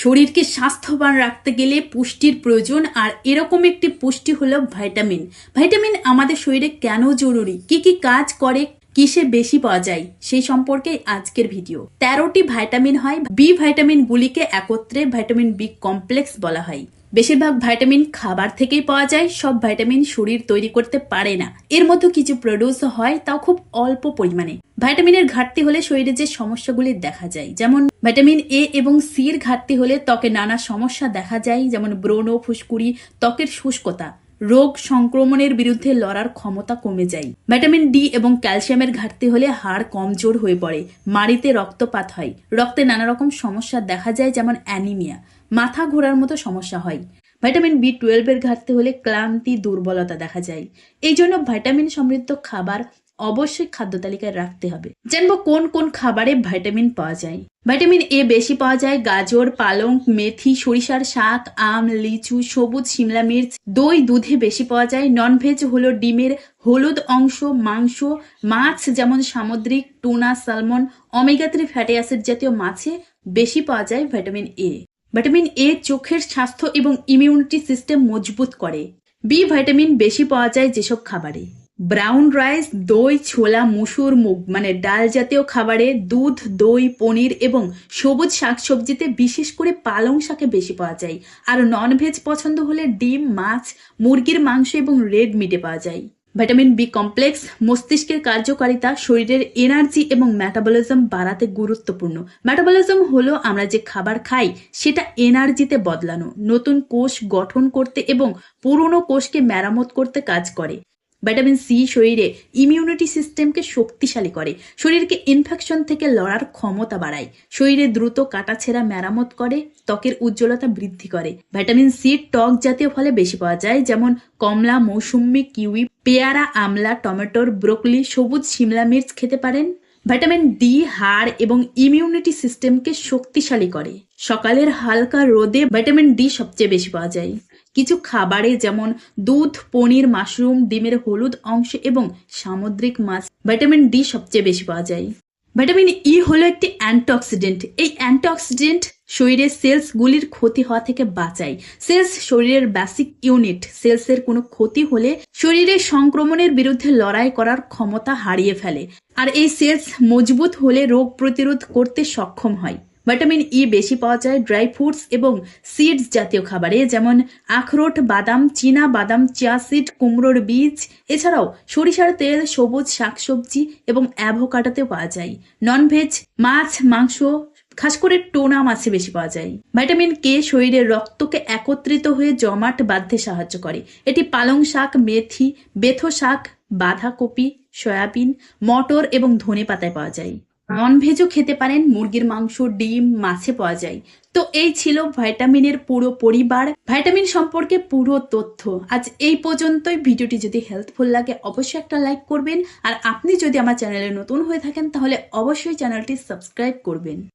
শরীরকে স্বাস্থ্যবান রাখতে গেলে পুষ্টির প্রয়োজন, আর এরকম একটি পুষ্টি হলো ভাইটামিন ভাইটামিন আমাদের শরীরে কেন জরুরি? কি কি কাজ করে? কিসে বেশি পাওয়া যায়? সেই সম্পর্কে আজকের ভিডিও। তেরোটি ভাইটামিন হয়। বি ভাইটামিন গুলিকে একত্রে ভাইটামিন বি কমপ্লেক্স বলা হয়। বেশিরভাগ ভাইটামিন খাবার থেকেই পাওয়া যায়, সব ভাইটামিন শরীর তৈরি করতে পারে না। এর মধ্যে কিছু প্রডিউস হয়, তাও খুব অল্প পরিমাণে। ভাইটামিনের ঘাটতি হলে শরীরে যে সমস্যাগুলি দেখা যায়, যেমন ভিটামিন এ এবং সি এর ঘাটতি হলে ত্বকে নানা সমস্যা দেখা যায়, যেমন ব্রণ, ফুসকুড়ি, ত্বকের শুষ্কতা। রোগ সংক্রমণের বিরুদ্ধে লড়ার ক্ষমতা কমে যায়। ভিটামিন ডি এবং ক্যালসিয়ামের ঘাটতি হলে হাড় কমজোর হয়ে পড়ে, মাড়িতে রক্তপাত হয়। রক্তে নানা রকম সমস্যা দেখা যায়, যেমন অ্যানিমিয়া মাথা ঘোরার মতো সমস্যা হয়। ভিটামিন বি টুয়েলভের ঘাটতি হলে ক্লান্তি, দুর্বলতা দেখা যায়। এই জন্য ভিটামিন সমৃদ্ধ খাবার অবশ্যই খাদ্য তালিকায় রাখতে হবে। জানব কোন কোন খাবারে ভিটামিন পাওয়া যায়। ভিটামিন এ বেশি পাওয়া যায়, গাজর, পালং, মেথি, সরিষার শাক, আম, লিচু, সবুজ শিমলা মির্চ। দই দুধে বেশি পাওয়া যায় ননভেজ হলো ডিমের হলুদ অংশ, মাংস, মাছ যেমন সামুদ্রিক, tuna, salmon omega three fatty acid জাতীয় মাছে বেশি পাওয়া যায় ভিটামিন এ ভিটামিন এ চোখের স্বাস্থ্য এবং ইমিউনিটি সিস্টেম মজবুত করে। বি ভিটামিন বেশি পাওয়া যায় যেসব খাবারে। ব্রাউন রাইস দই, ছোলা, মুসুর মুগ মানে ডাল জাতীয় খাবারে দুধ, দই, পনির এবং সবুজ শাকসবজিতে বিশেষ করে পালং শাকে বেশি পাওয়া যায়। আর ননভেজ পছন্দ হলে ডিম, মাছ, মুরগির মাংস এবং রেড মিটে পাওয়া যায়। ভিটামিন বি কমপ্লেক্স মস্তিষ্কের কার্যকারিতা, শরীরের এনার্জি এবং ম্যাটাবলিজম বাড়াতে গুরুত্বপূর্ণ। ম্যাটাবলিজম হলো আমরা যে খাবার খাই, সেটা এনার্জিতে বদলানো, নতুন কোষ গঠন করতে এবং পুরনো কোষকে মেরামত করতে কাজ করে। ভিটামিন সি শরীরে ইমিউনিটি সিস্টেমকে শক্তিশালী করে। শরীরকে ইনফেকশন থেকে লড়ার ক্ষমতা বাড়ায়। শরীরে দ্রুত কাটাছেঁড়া মেরামত করে, ত্বকের উজ্জ্বলতা বৃদ্ধি করে। ভিটামিন সি টক জাতীয় ফলে বেশি পাওয়া যায়, যেমন কমলা, মৌসুম্বি, কিউই, পেয়ারা, আমলা, টমেটোর, ব্রোকলি, সবুজ, শিমলা মির্চ খেতে পারেন। ভিটামিন ডি হাড় এবং ইমিউনিটি সিস্টেমকে শক্তিশালী করে। সকালের হালকা রোদে ভিটামিন ডি সবচেয়ে বেশি পাওয়া যায়। কিছু খাবারে যেমন দুধ, পনির, মাশরুম, ডিমের হলুদ অংশ এবং সামুদ্রিক মাছ ভিটামিন ডি সবচেয়ে বেশি পাওয়া যায়। ভিটামিন ই হলো একটি অ্যান্টিঅক্সিডেন্ট এই অ্যান্টিঅক্সিডেন্ট শরীরের সেলসগুলির ক্ষতি হওয়া থেকে বাঁচায়। সেলস শরীরের বেসিক ইউনিট সেলসের কোনো ক্ষতি হলে শরীরের সংক্রমণের বিরুদ্ধে লড়াই করার ক্ষমতা হারিয়ে ফেলে। আর এই সেলস মজবুত হলে রোগ প্রতিরোধ করতে সক্ষম হয়। ভিটামিন ই বেশি পাওয়া যায়, ড্রাই ফ্রুটস এবং সিডস জাতীয় খাবারে, যেমন আখরোট, বাদাম, চীনা বাদাম, চিয়া সিড, কুমড়োর বীজ। এছাড়াও সরিষার তেল, সবুজ শাকসবজি এবং অ্যাভোকাডোতেও পাওয়া যায়। ননভেজ, মাছ, মাংস, খাস করে টোনা মাছে বেশি পাওয়া যায়। ভিটামিন কে শরীরের রক্তকে একত্রিত হয়ে জমাট বাঁধতে সাহায্য করে। এটি পালং শাক, মেথি, বেথো শাক, বাঁধাকপি, সয়াবিন, মটর এবং ধনে পাতায় পাওয়া যায়। ননভেজও খেতে পারেন, মুরগির মাংস, ডিম, মাছে পাওয়া যায়। তো এই ছিল ভাইটামিনের পুরো পরিবার। ভাইটামিন সম্পর্কে পুরো তথ্য। আজ এই পর্যন্তই। ভিডিওটি যদি হেল্পফুল লাগে, অবশ্যই একটা লাইক করবেন। আর আপনি যদি আমার চ্যানেলে নতুন হয়ে থাকেন, তাহলে অবশ্যই চ্যানেলটি সাবস্ক্রাইব করবেন।